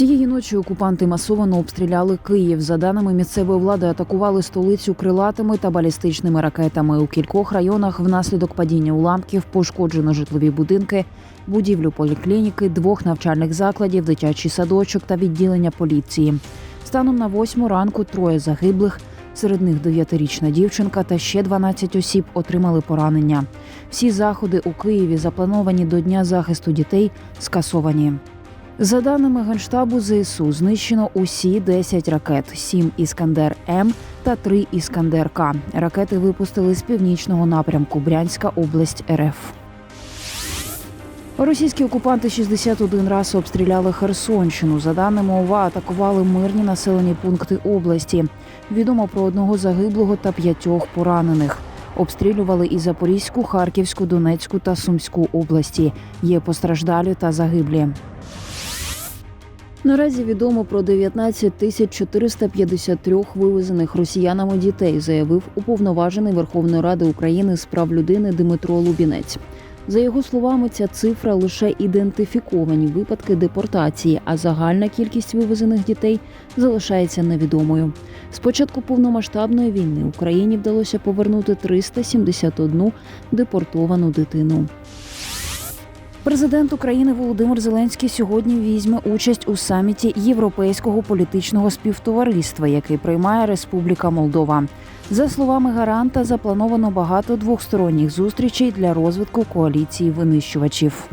Цієї ночі окупанти масово обстріляли Київ. За даними місцевої влади, атакували столицю крилатими та балістичними ракетами. У кількох районах внаслідок падіння уламків пошкоджено житлові будинки, будівлю поліклініки, двох навчальних закладів, дитячий садочок та відділення поліції. Станом на восьму ранку троє загиблих. Серед них дев'ятирічна дівчинка та ще 12 осіб отримали поранення. Всі заходи у Києві, заплановані до Дня захисту дітей, скасовані. За даними Генштабу ЗСУ, знищено усі 10 ракет: 7 Іскандер М та 3 Іскандер К. Ракети випустили з північного напрямку Брянська область РФ. Російські окупанти 61 раз обстріляли Херсонщину. За даними ОВА, атакували мирні населені пункти області. Відомо про одного загиблого та п'ятьох поранених. Обстрілювали і Запорізьку, Харківську, Донецьку та Сумську області. Є постраждалі та загиблі. Наразі відомо про 19 тисяч 453 вивезених росіянами дітей, заявив уповноважений Верховної Ради України з прав людини Дмитро Лубінець. За його словами, ця цифра лише ідентифіковані випадки депортації, а загальна кількість вивезених дітей залишається невідомою. З початку повномасштабної війни Україні вдалося повернути 371 депортовану дитину. Президент України Володимир Зеленський сьогодні візьме участь у саміті Європейського політичного співтовариства, який приймає Республіка Молдова. За словами гаранта, заплановано багато двосторонніх зустрічей для розвитку коаліції винищувачів.